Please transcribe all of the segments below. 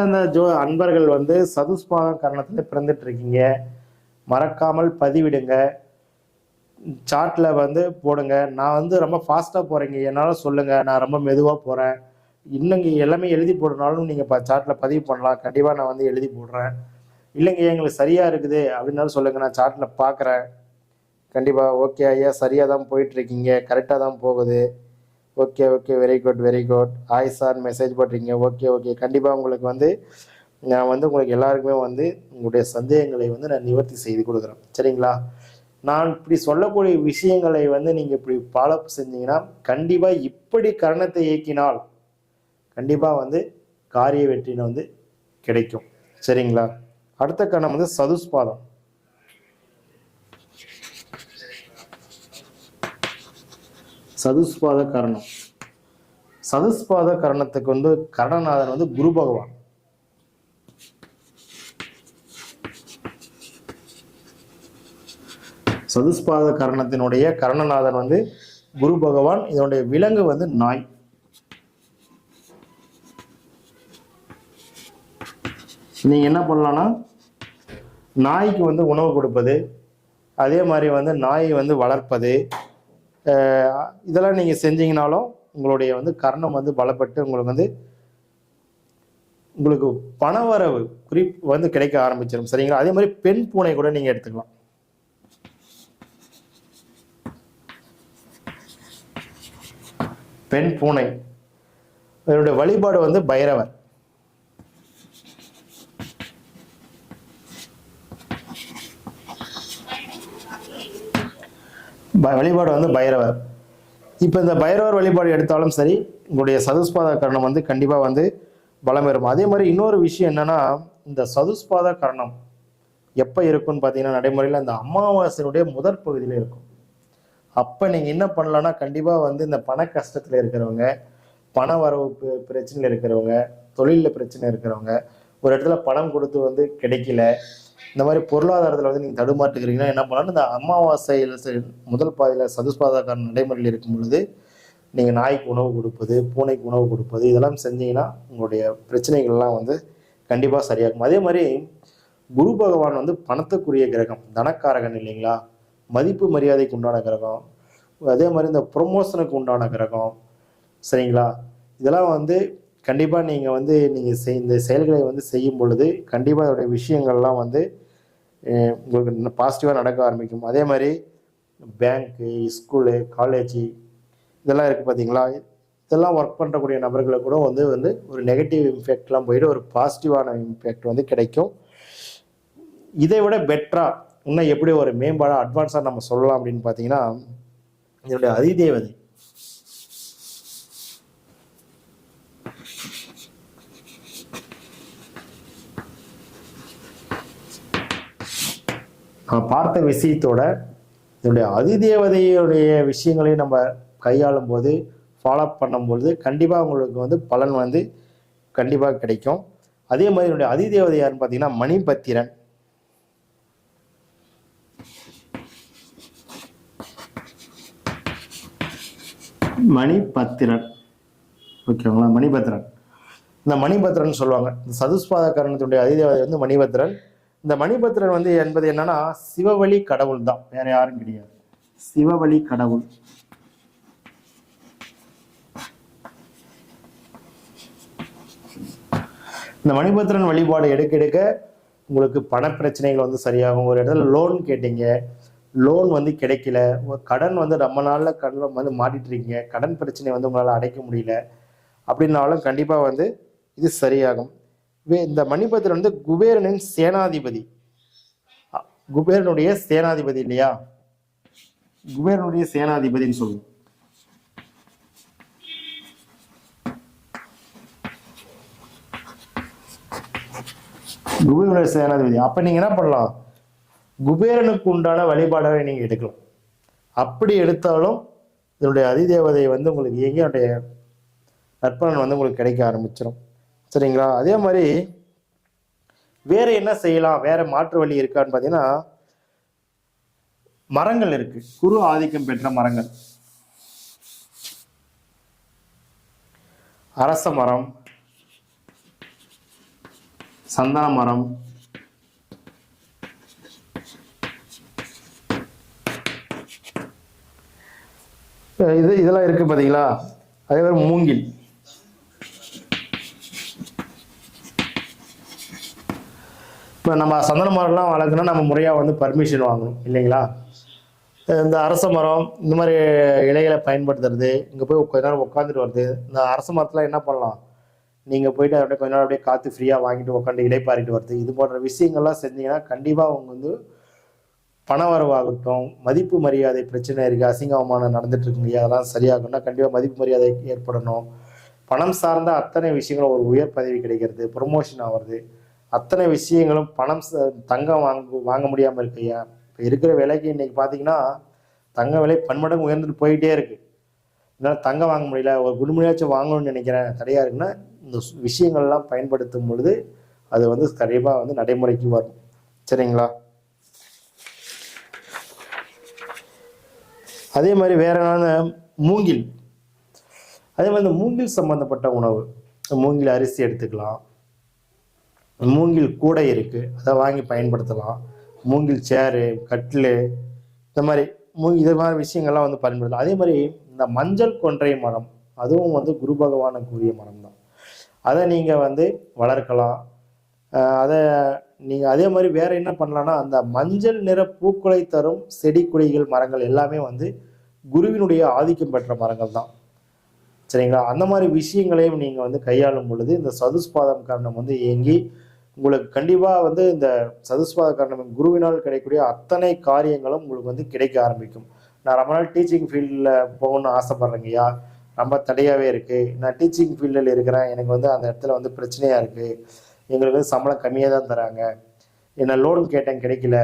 அந்தந்த ஜோ அன்பர்கள் வந்து சதுஸ்பாதம் கரணத்தில் பிறந்துட்டு இருக்கீங்க மறக்காமல் பதிவிடுங்க. சார்ட்டில் வந்து போடுங்க. நான் வந்து ரொம்ப ஃபாஸ்ட்டாக போகிறீங்க என்னால் சொல்லுங்கள் நான் ரொம்ப மெதுவாக போகிறேன் இன்னுங்க எல்லாமே எழுதி போடுறனாலும் நீங்கள் இப்போ சார்ட்டில் பதிவு பண்ணலாம். கண்டிப்பாக நான் வந்து எழுதி போடுறேன். இல்லைங்க எங்களுக்கு சரியாக இருக்குது. அப்படின்னாலும் சொல்லுங்கள் நான் சார்ட்டில் பார்க்குறேன் கண்டிப்பாக ஓகே ஐயா. சரியாக தான் போயிட்டுருக்கீங்க கரெக்டாக தான் போகுது. Okay okay very good very good hi sir message பண்ணுறீங்க ஓகே ஓகே கண்டிப்பாக உங்களுக்கு வந்து நான் வந்து உங்களுக்கு எல்லாருக்குமே வந்து உங்களுடைய சந்தேகங்களை வந்து நான் நிவர்த்தி செய்து கொடுக்குறேன். சரிங்களா? நான் இப்படி சொல்லக்கூடிய விஷயங்களை வந்து நீங்கள் இப்படி ஃபாலோ செஞ்சீங்கன்னா கண்டிப்பாக இப்படி கரணத்தை இயக்கினால் கண்டிப்பாக வந்து காரிய வெற்றினை வந்து கிடைக்கும். சரிங்களா? அடுத்த கரணம் வந்து சதுஸ்பாதம் சதுஸ்பாத கரணம். சதுஸ்பாத கரணத்துக்கு வந்து கரணநாதன் வந்து குரு பகவான். சதுஸ்பாத கரணத்தினுடைய கரணநாதன் வந்து குரு பகவான். இதனுடைய விலங்கு வந்து நாய். நீங்க என்ன பண்ணலாம்னா நாய்க்கு வந்து உணவு கொடுப்பது அதே மாதிரி வந்து நாயை வந்து வளர்ப்பது இதெல்லாம் நீங்கள் செஞ்சீங்கனாலும் உங்களுடைய வந்து கர்ணம் வந்து பலப்பட்டு உங்களுக்கு வந்து உங்களுக்கு பணவரவு குறிப்பு வந்து கிடைக்க ஆரம்பிச்சிடும் சரிங்களா? அதே மாதிரி பெண் பூனை கூட நீங்கள் எடுத்துக்கலாம். பெண் பூனை. இதனுடைய வழிபாடு வந்து பைரவர். வழிபாடு வந்து பைரவர். இப்போ இந்த பைரவர் வழிபாடு எடுத்தாலும் சரி உங்களுடைய சதுஸ்பாத கரணம் வந்து கண்டிப்பாக வந்து பலம் பெறும். அதே மாதிரி இன்னொரு விஷயம் என்னென்னா இந்த சதுஸ்பாத கரணம் எப்போ இருக்கும்னு பார்த்தீங்கன்னா நடைமுறையில் இந்த அமாவாசையினுடைய முதற் பகுதியில் இருக்கும். அப்போ நீங்கள் என்ன பண்ணலான்னா கண்டிப்பாக வந்து இந்த பண கஷ்டத்தில் இருக்கிறவங்க பண வரவு பிரச்சனையில் இருக்கிறவங்க தொழிலில் பிரச்சனை இருக்கிறவங்க ஒரு இடத்துல பணம் கொடுத்து வந்து கிடைக்கல. இந்த மாதிரி பொருளாதாரத்தில் வந்து நீங்கள் தடுமாட்டுக்கிறீங்கன்னா என்ன பண்ணலாம் இந்த அமாவாசையில் செ- முதல் பாதையில் சதுஸ்பாதக்காரன் நடைமுறையில் இருக்கும் பொழுது நீங்கள் நாய்க்கு உணவு கொடுப்பது பூனைக்கு உணவு கொடுப்பது இதெல்லாம் செஞ்சீங்கன்னா உங்களுடைய பிரச்சனைகள்லாம் வந்து கண்டிப்பாக சரியாகும். அதே மாதிரி குரு பகவான் வந்து பணத்துக்குரிய கிரகம் தனக்காரகன் இல்லைங்களா? மதிப்பு மரியாதைக்கு உண்டான கிரகம். அதே மாதிரி இந்த ப்ரொமோஷனுக்கு உண்டான கிரகம். சரிங்களா? இதெல்லாம் வந்து கண்டிப்பாக நீங்கள் வந்து நீங்கள் செய் இந்த செயல்களை வந்து செய்யும் பொழுது கண்டிப்பாக அதோடைய விஷயங்கள்லாம் வந்து உங்களுக்கு பாசிட்டிவாக நடக்க ஆரம்பிக்கும். அதே மாதிரி பேங்க்கு ஸ்கூலு காலேஜு இதெல்லாம் இருக்குது பார்த்தீங்களா இதெல்லாம் ஒர்க் பண்ணுறக்கூடிய நபர்களை கூட வந்து வந்து ஒரு நெகட்டிவ் இம்பேக்ட்லாம் போயிட்டு ஒரு பாசிட்டிவான இம்பேக்ட் வந்து கிடைக்கும். இதை விட பெட்டராக இன்னும் எப்படி ஒரு மேம்பாடாக அட்வான்ஸாக நம்ம சொல்லலாம் அப்படின்னு பார்த்தீங்கன்னா இதனுடைய அதிதேவதை. நம்ம பார்த்த விஷயத்தோட இதனுடைய அதிதேவதையுடைய விஷயங்களையும் நம்ம கையாளும் போது ஃபாலோ பண்ணும்பொழுது கண்டிப்பாக உங்களுக்கு வந்து பலன் வந்து கண்டிப்பாக கிடைக்கும். அதே மாதிரி என்னுடைய அதிதேவதை யாருன்னு பார்த்தீங்கன்னா மணிபத்திரன். மணிபத்திரன். ஓகேங்களா? மணிபத்திரன். இந்த மணிபத்திரன் சொல்லுவாங்க. இந்த சதுஸ்பாத கரணத்தினுடைய அதிதேவதை வந்து மணிபத்திரன். இந்த மணிபத்திரன் வந்து என்பது என்னன்னா சிவவழி கடவுள் தான் வேற யாரும் கிடையாது. சிவவழி கடவுள். இந்த மணிபத்திரன் வழிபாடு எடுக்க எடுக்க உங்களுக்கு பண பிரச்சனைகள் வந்து சரியாகும். ஒரு இடத்துல லோன் கேட்டீங்க. லோன் வந்து கிடைக்கல. கடன் வந்து ரொம்ப நாளில் கடன் வந்து மாட்டிட்டு இருக்கீங்க கடன் பிரச்சனை வந்து உங்களால் அடைக்க முடியல. அப்படின்னாலும் கண்டிப்பாக வந்து இது சரியாகும். இந்த மணிபத்திரன் வந்து குபேரனின் சேனாதிபதி. குபேரனுடைய சேனாதிபதி இல்லையா? குபேரனுடைய சேனாதிபதின்னு சொல்லுவோம் குபேரனுடைய சேனாதிபதி. அப்ப நீங்க என்ன பண்ணலாம்? குபேரனுக்கு உண்டான வழிபாடாக நீங்க எடுக்கலாம் அப்படி எடுத்தாலும் இதனுடைய அதிதேவதை வந்து உங்களுக்கு எங்கேயுடைய நற்பலன் வந்து உங்களுக்கு கிடைக்க ஆரம்பிச்சிடும் சரிங்களா? அதே மாதிரி வேற என்ன செய்யலாம்? வேற மாற்று வழி இருக்கான்னு பார்த்தீங்கன்னா மரங்கள் இருக்கு. குரு ஆதிக்கம் பெற்ற மரங்கள். அரச மரம் சந்தன மரம் இது இதெல்லாம் இருக்கு பார்த்தீங்களா அதே மாதிரி மூங்கில். இப்போ நம்ம சந்தன மரம்லாம் வளர்க்கணும்னா நம்ம முறையாக வந்து பர்மிஷன் வாங்கணும் இல்லைங்களா? இந்த அரச மரம் இந்த மாதிரி இலைகளை பயன்படுத்துறது இங்கே போய் கொஞ்ச நேரம் உட்காந்துட்டு வருது இந்த அரச மரத்தில் என்ன பண்ணலாம்? நீங்கள் போயிட்டு அப்படியே கொஞ்ச நேரம் அப்படியே காற்று ஃப்ரீயாக வாங்கிட்டு உட்காந்து இலைப்பாரிட்டு வருது இது போன்ற விஷயங்கள்லாம் செஞ்சீங்கன்னா கண்டிப்பாக அவங்க வந்து பண வரவாகட்டும் மதிப்பு மரியாதை பிரச்சனை இருக்குது அசிங்க அவமானம் நடந்துட்டு இருக்குங்க அதெல்லாம் சரியாகணும்னா கண்டிப்பாக மதிப்பு மரியாதை ஏற்படணும். பணம் சார்ந்த அத்தனை விஷயங்களும் ஒரு உயர் பதவி கிடைக்கிறது ப்ரொமோஷன் ஆகிறது அத்தனை விஷயங்களும் பணம் தங்கம் வாங்க வாங்க முடியாமல் இருக்கையா இப்போ இருக்கிற விலைக்கு இன்னைக்கு பார்த்தீங்கன்னா தங்க விலை பன்மடங்கு உயர்ந்துட்டு போயிட்டே இருக்கு. என்னால் தங்கம் வாங்க முடியல ஒரு குடுமையாச்சும் வாங்கணும்னு நினைக்கிறேன். தடையாக இருக்குன்னா இந்த விஷயங்கள்லாம் பயன்படுத்தும் பொழுது அது வந்து கண்டிப்பாக வந்து நடைமுறைக்கு வரும். சரிங்களா? அதே மாதிரி வேற என்னென்ன மூங்கில். அதே மாதிரி இந்த மூங்கில் சம்பந்தப்பட்ட உணவு. மூங்கில் அரிசி எடுத்துக்கலாம். மூங்கில் கூடை இருக்குது அதை வாங்கி பயன்படுத்தலாம். மூங்கில் சேரு கட்டிலு இந்த மாதிரி மூ இது மாதிரி விஷயங்கள்லாம் வந்து பயன்படுத்தலாம். அதே மாதிரி இந்த மஞ்சள் கொன்றை மரம் அதுவும் வந்து குரு பகவானுக்குரிய மரம் தான் அதை நீங்கள் வந்து வளர்க்கலாம். அதை நீங்கள் அதே மாதிரி வேற என்ன பண்ணலான்னா அந்த மஞ்சள் நிற பூக்களை தரும் செடி கொடிகள் மரங்கள் எல்லாமே வந்து குருவினுடைய ஆதிக்கம் பெற்ற மரங்கள் தான் சரிங்களா? அந்த மாதிரி விஷயங்களையும் நீங்கள் வந்து கையாளும் பொழுது இந்த சதுஸ்பாதம் காரணம் வந்து இயங்கி உங்களுக்கு கண்டிப்பாக வந்து இந்த சதுஸ்வாத காரணம் குருவினால் கிடைக்கக்கூடிய அத்தனை காரியங்களும் உங்களுக்கு வந்து கிடைக்க ஆரம்பிக்கும். நான் ரொம்ப நாள் டீச்சிங் ஃபீல்டில் போகணும்னு ஆசைப்பட்றேங்கய்யா ரொம்ப தடையாகவே இருக்குது நான் டீச்சிங் ஃபீல்டில் இருக்கிறேன். எனக்கு வந்து அந்த இடத்துல வந்து பிரச்சனையாக இருக்குது எங்களுக்கு வந்து சம்பளம் கம்மியாக தான் தராங்க. என்ன லோன் கேட்டேன் கிடைக்கல.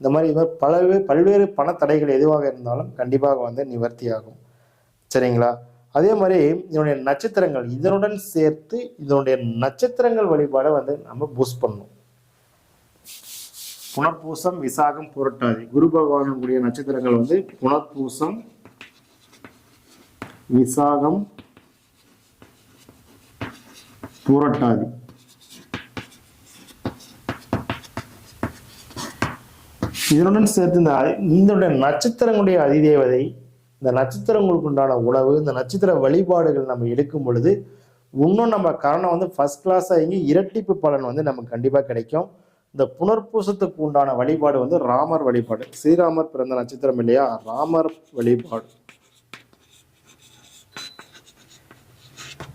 இந்த மாதிரி இது மாதிரி பல்வேறு பல்வேறு பணத்தடைகள் எதுவாக இருந்தாலும் கண்டிப்பாக வந்து நிவர்த்தி ஆகும் சரிங்களா? அதே மாதிரி இதனுடைய நட்சத்திரங்கள் இதனுடன் சேர்த்து இதனுடைய நட்சத்திரங்கள் வழிபாடை வந்து நம்ம பூஸ்ட் பண்ணணும். புனர்பூசம் விசாகம் புரட்டாதி. குரு பகவானுடைய நட்சத்திரங்கள் வந்து புனர்பூசம் விசாகம் புரட்டாதி. இதனுடன் சேர்த்து இந்த இதனுடைய நட்சத்திரங்களுடைய அதிதேவதை இந்த நட்சத்திரங்களுக்கு உண்டான உணவு இந்த நட்சத்திர வழிபாடுகள் நம்ம எடுக்கும் பொழுது இன்னும் நம்ம கரணம் வந்து ஃபர்ஸ்ட் கிளாஸாக இங்கே இரட்டிப்பு பலன் வந்து நமக்கு கண்டிப்பாக கிடைக்கும். இந்த புனர்பூசத்துக்கு உண்டான வழிபாடு வந்து ராமர் வழிபாடு. ஸ்ரீராமர் பிறந்த நட்சத்திரம் இல்லையா? ராமர் வழிபாடு.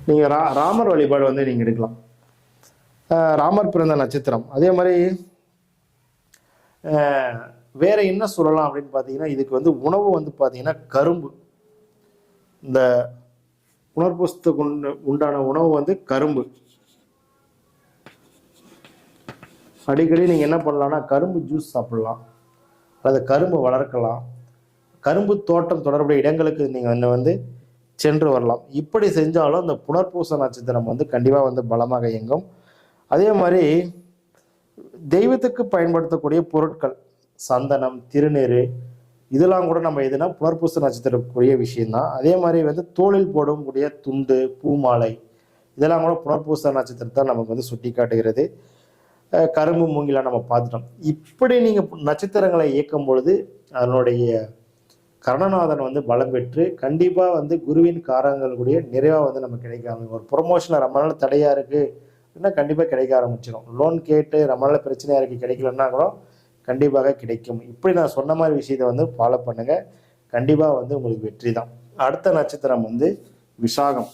நீங்கள் ரா ராமர் வழிபாடு வந்து நீங்கள் எடுக்கலாம். ராமர் பிறந்த நட்சத்திரம். அதே மாதிரி வேற என்ன சொல்லலாம் அப்படின்னு பார்த்தீங்கன்னா இதுக்கு வந்து உணவு வந்து பார்த்தீங்கன்னா கரும்பு. இந்த உணர்புஸ்துக்கு உண்டு உண்டான உணவு வந்து கரும்பு. அடிக்கடி நீங்கள் என்ன பண்ணலாம்னா கரும்பு ஜூஸ் சாப்பிடலாம். அல்லது கரும்பு வளர்க்கலாம். கரும்பு தோட்டம் தொடர்புடைய இடங்களுக்கு நீங்கள் வந்து சென்று வரலாம். இப்படி செஞ்சாலும் அந்த புனர்பூச நட்சத்திரம் வந்து கண்டிப்பாக வந்து பலமாக இயங்கும். அதே மாதிரி தெய்வத்துக்கு பயன்படுத்தக்கூடிய பொருட்கள். சந்தனம் திருநீறு இதெல்லாம் கூட நம்ம எதுனா புனர்பூச நட்சத்திரக்குரிய விஷயம்தான். அதே மாதிரி வந்து தோளில் போடக்கூடிய துண்டு பூமாலை இதெல்லாம் கூட புனர்பூச நட்சத்திரத்தை நமக்கு வந்து சுட்டி காட்டுகிறது கரும்பு மூங்கிலாம் நம்ம பார்த்துட்டோம். இப்படி நீங்கள் நட்சத்திரங்களை இயக்கும் பொழுது அதனுடைய கர்ணநாதன் வந்து பலம் பெற்று கண்டிப்பாக வந்து குருவின் காரங்களுடைய நிறைவாக வந்து நமக்கு கிடைக்க ஆரம்பிக்கும். ஒரு ப்ரொமோஷனில் ரொம்ப நாள் தடையாக இருக்குது அப்படின்னா கண்டிப்பாக கிடைக்க ஆரம்பிச்சிடும் லோன் கேட்டு ரொம்ப நாள் பிரச்சனையாக இருக்குது கிடைக்கலன்னா கூட கண்டிப்பாக கிடைக்கும். இப்படி நான் சொன்ன மாதிரி விஷயத்தை வந்து ஃபாலோ பண்ணுங்கள் கண்டிப்பாக வந்து உங்களுக்கு வெற்றி தான். அடுத்த நட்சத்திரம் வந்து விசாகம்.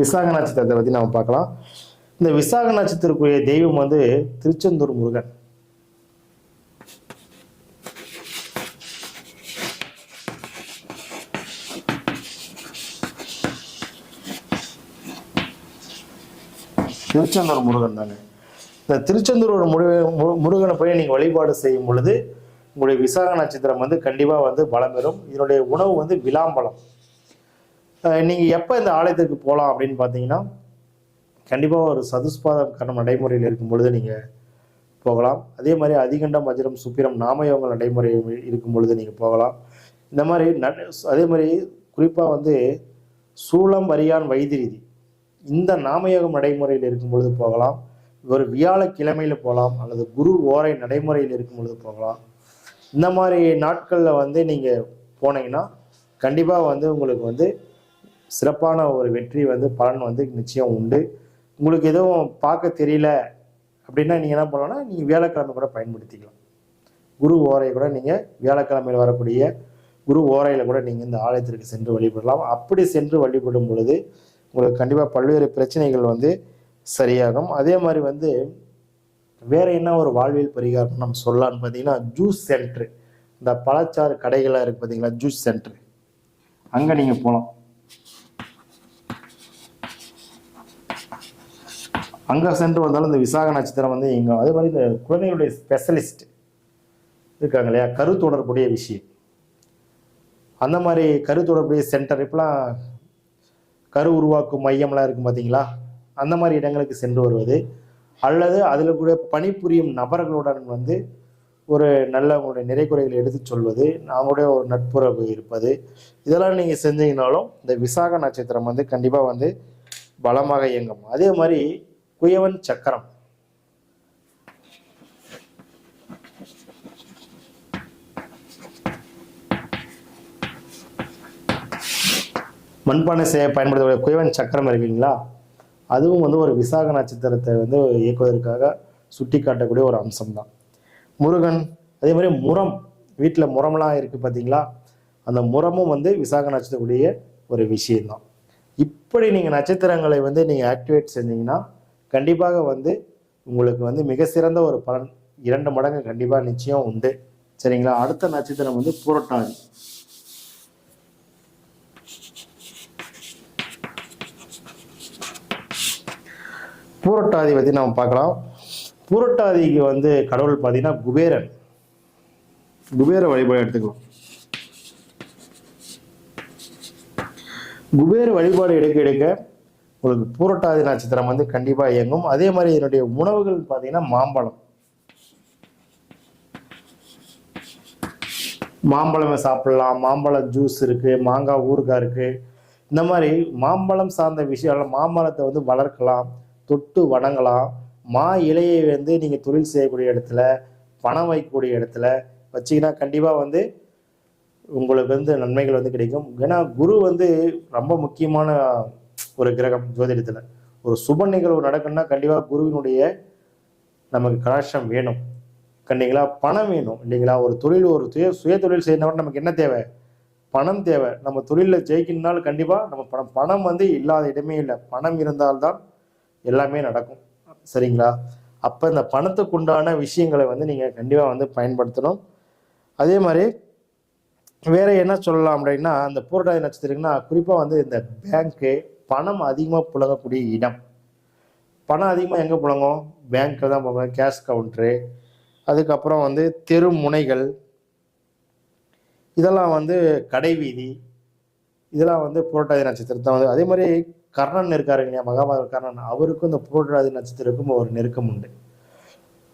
விசாக நட்சத்திரத்தை பற்றி நம்ம பார்க்கலாம். இந்த விசாக நட்சத்திரக்குரிய தெய்வம் வந்து திருச்செந்தூர் முருகன். திருச்செந்தூர் முருகன் தாங்க இந்த திருச்செந்தூர் முருக மு- முருகனை போய் நீங்கள் வழிபாடு செய்யும் பொழுது உங்களுடைய விசாக நட்சத்திரம் வந்து கண்டிப்பாக வந்து பலம் பெறும். இதனுடைய உணவு வந்து விளாம்பழம். நீங்கள் நீங்க எப்போ இந்த ஆலயத்துக்கு போகலாம் அப்படின்னு பார்த்தீங்கன்னா கண்டிப்பாக ஒரு சதுஸ்பாதம் கர்ணம் நடைமுறையில் இருக்கும் பொழுது நீங்கள் போகலாம். அதே மாதிரி அதிகண்டம் வஜ்ரம் சுப்பிரம் நாமயோகங்கள் நடைமுறை இருக்கும் பொழுது நீங்கள் போகலாம். இந்த மாதிரி ந- அதே மாதிரி குறிப்பாக வந்து சூளம் வரியான் வைத்திரிதி இந்த நாமயோகம் நடைமுறையில் இருக்கும் பொழுது போகலாம். ஒரு வியாழக்கிழமையில் போகலாம் அல்லது குரு ஓரை நடைமுறையில் இருக்கும் பொழுது போகலாம். இந்த மாதிரி நாட்களில் வந்து நீங்கள் போனீங்கன்னா கண்டிப்பாக வந்து உங்களுக்கு வந்து சிறப்பான ஒரு வெற்றி வந்து பலன் வந்து நிச்சயம் உண்டு. உங்களுக்கு எதுவும் பார்க்க தெரியல அப்படின்னா நீங்கள் என்ன பண்ணலாம்னா நீங்கள் வியாழக்கிழமை கூட பயன்படுத்திக்கலாம். குரு ஓரை கூட நீங்கள் வியாழக்கிழமையில் வரக்கூடிய குரு ஓரையில் கூட நீங்கள் இந்த ஆலயத்திற்கு சென்று வழிபடலாம். அப்படி சென்று வழிபடும் பொழுது உங்களுக்கு கண்டிப்பாக பல்வேறு பிரச்சனைகள் வந்து சரியாகும். அதே மாதிரி வந்து வேற என்ன ஒரு வாழ்வியல் பரிகாரம் நம்ம சொல்லலாம்னு பார்த்தீங்கன்னா ஜூஸ் சென்ட்ரு இந்த பழச்சாறு கடைகளாக இருக்குது பார்த்தீங்களா? ஜூஸ் சென்ட்ரு அங்கே நீங்கள் போகலாம் அங்கே சென்று வந்தாலும் இந்த விசாக நட்சத்திரம் வந்து இங்கே அதே மாதிரி இந்த குழந்தைகளுடைய ஸ்பெஷலிஸ்ட் இருக்காங்க இல்லையா? கரு தொடர்புடைய விஷயம். அந்த மாதிரி கரு தொடர்புடைய சென்டர் இப்போலாம் கரு உருவாக்கும் மையம்லாம் இருக்கும் பார்த்தீங்களா அந்த மாதிரி இடங்களுக்கு சென்று வருவது. அல்லது அதில் கூட பணிபுரியும் நபர்களுடன் வந்து ஒரு நல்ல உங்களுடைய நிறைக்குறைகளை எடுத்துச் சொல்வது அவங்களுடைய ஒரு நட்புறவு இருப்பது. இதெல்லாம் நீங்கள் செஞ்சீங்கனாலும் இந்த விசாக நட்சத்திரம் வந்து கண்டிப்பாக வந்து பலமாக இயங்கும். அதே மாதிரி குயவன் சக்கரம். மண்பானை செய்ய பயன்படுத்தக்கூடிய குயவன் சக்கரம் இருக்குங்களா அதுவும் வந்து ஒரு விசாக நட்சத்திரத்தை வந்து இயக்குவதற்காக சுட்டி காட்டக்கூடிய ஒரு அம்சம்தான். முருகன் அதே மாதிரி முரம் வீட்டில் முரம்லாம் இருக்குது பார்த்தீங்களா அந்த முரமும் வந்து விசாக நட்சத்திரக்கூடிய ஒரு விஷயம்தான். இப்படி நீங்கள் நட்சத்திரங்களை வந்து நீங்கள் ஆக்டிவேட் செஞ்சீங்கன்னா கண்டிப்பாக வந்து உங்களுக்கு வந்து மிக சிறந்த ஒரு பலன் இரண்டு மடங்கு கண்டிப்பாக நிச்சயம் உண்டு. சரிங்களா? அடுத்த நட்சத்திரம் வந்து புரட்டாதி. பூரட்டாதி பற்றி நம்ம பார்க்கலாம். பூரட்டாதிக்கு வந்து கடவுள் பார்த்தீங்கன்னா குபேரன். குபேர வழிபாடு எடுத்துக்கலாம். குபேர வழிபாடு எடுக்க எடுக்க உங்களுக்கு பூரட்டாதி நட்சத்திரம் வந்து கண்டிப்பாக இயங்கும். அதே மாதிரி என்னுடைய உணவுகள் பார்த்தீங்கன்னா மாம்பழம். மாம்பழம் சாப்பிடலாம். மாம்பழம் ஜூஸ் இருக்கு மாங்காய் ஊறுகாய் இருக்கு. இந்த மாதிரி மாம்பழம் சார்ந்த விஷயம் மாம்பழத்தை வந்து வளர்க்கலாம். தொட்டு வணங்கலாம். மா இலையை வந்து நீங்கள் தொழில் செய்யக்கூடிய இடத்துல பணம் வைக்கக்கூடிய இடத்துல வச்சீங்கன்னா கண்டிப்பாக வந்து உங்களுக்கு வந்து நன்மைகள் வந்து கிடைக்கும். ஏன்னா குரு வந்து ரொம்ப முக்கியமான ஒரு கிரகம் ஜோதிடத்தில். ஒரு சுப நிகழ்வு நடக்கணும்னா கண்டிப்பாக குருவினுடைய நமக்கு கலாட்சம் வேணும். கண்டிங்களா? பணம் வேணும். இல்லைங்களா? ஒரு தொழில் ஒரு சுய சுய தொழில் செய்யணும்னா நமக்கு என்ன தேவை? பணம் தேவை. நம்ம தொழிலில் ஜெயிக்கணும்னாலும் கண்டிப்பாக நம்ம பணம் பணம் வந்து இல்லாத இடமே இல்லை. பணம் இருந்தால்தான் எல்லாமே நடக்கும். சரிங்களா? அப்போ இந்த பணத்துக்கு உண்டான விஷயங்களை வந்து நீங்கள் கண்டிப்பாக வந்து பயன்படுத்தணும். அதே மாதிரி வேற என்ன சொல்லலாம் அப்படின்னா அந்த பூரட்டாதி நட்சத்திரம்னா குறிப்பாக வந்து இந்த பேங்க்கு பணம் அதிகமாக புழங்கக்கூடிய இடம். பணம் அதிகமாக எங்கே புழங்கும்? பேங்க்கில் தான் போவேன் கேஷ் கவுண்ட்ரு அதுக்கப்புறம் வந்து தெரு முனைகள். இதெல்லாம் வந்து கடை வீதி. இதெல்லாம் வந்து புரட்டாதி நட்சத்திரத்தை வந்து அதே மாதிரி கர்ணன் இருக்காரு இல்லையா? மகாபாரத கர்ணன். அவருக்கும் இந்த புரட்டாதி நட்சத்திரக்கும் ஒரு நெருக்கம் உண்டு.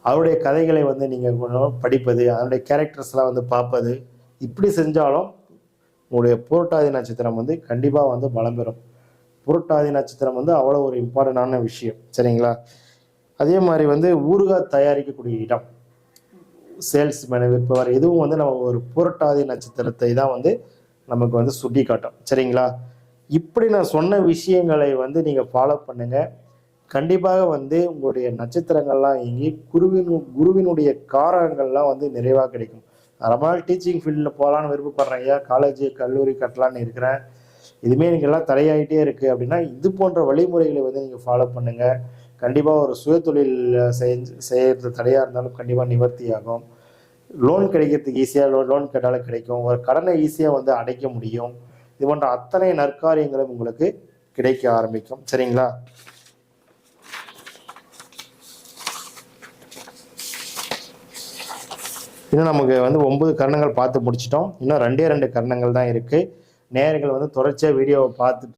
அவருடைய கதைகளை வந்து நீங்கள் படிப்பது அதனுடைய கேரக்டர்ஸ்லாம் வந்து பார்ப்பது இப்படி செஞ்சாலும் உங்களுடைய புரட்டாதி நட்சத்திரம் வந்து கண்டிப்பாக வந்து பலம் பெறும். புரட்டாதி நட்சத்திரம் வந்து அவ்வளோ ஒரு இம்பார்ட்டண்டான விஷயம் சரிங்களா? அதே மாதிரி வந்து ஊறுகாய் தயாரிக்கக்கூடிய இடம் சேல்ஸ்மேன் விற்பவர் இதுவும் வந்து நம்ம ஒரு புரட்டாதி நட்சத்திரத்தை தான் வந்து நமக்கு வந்து சுட்டி காட்டும் சரிங்களா? இப்படி நான் சொன்ன விஷயங்களை வந்து நீங்கள் ஃபாலோ பண்ணுங்க. கண்டிப்பாக வந்து உங்களுடைய நட்சத்திரங்கள்லாம் இயங்கி குருவின் குருவினுடைய காரகங்கள்லாம் வந்து நிறைவாக கிடைக்கும். நான் ரொம்ப நாள் டீச்சிங் ஃபீல்டில் போகலான்னு விருப்பப்படுறேன் ஐயா. காலேஜ் கல்லூரி கட்டலான்னு இருக்கிறேன். இதுமே எனக்கு எல்லாம் தடையாயிட்டே இருக்குது அப்படின்னா இது போன்ற வழிமுறைகளை வந்து நீங்கள் ஃபாலோ பண்ணுங்கள் கண்டிப்பாக ஒரு சுயதொழில் செஞ்சு செய்கிறது தடையாக இருந்தாலும் கண்டிப்பாக நிவர்த்தி ஆகும். லோன் கிடைக்கிறதுக்கு ஈஸியாக லோன் லோன் கேட்டாலும் கிடைக்கும். ஒரு கடனை ஈஸியாக வந்து அடைக்க முடியும். இது போன்ற அத்தனை நற்காரியங்களும் உங்களுக்கு கிடைக்க ஆரம்பிக்கும். சரிங்களா? இன்னும் நமக்கு வந்து ஒன்பது கரணங்கள் பார்த்து முடிச்சிட்டோம். இன்னும் ரெண்டே ரெண்டு கரணங்கள் தான் இருக்குது நேர்கள் வந்து தொடர்ச்சியாக வீடியோவை பார்த்து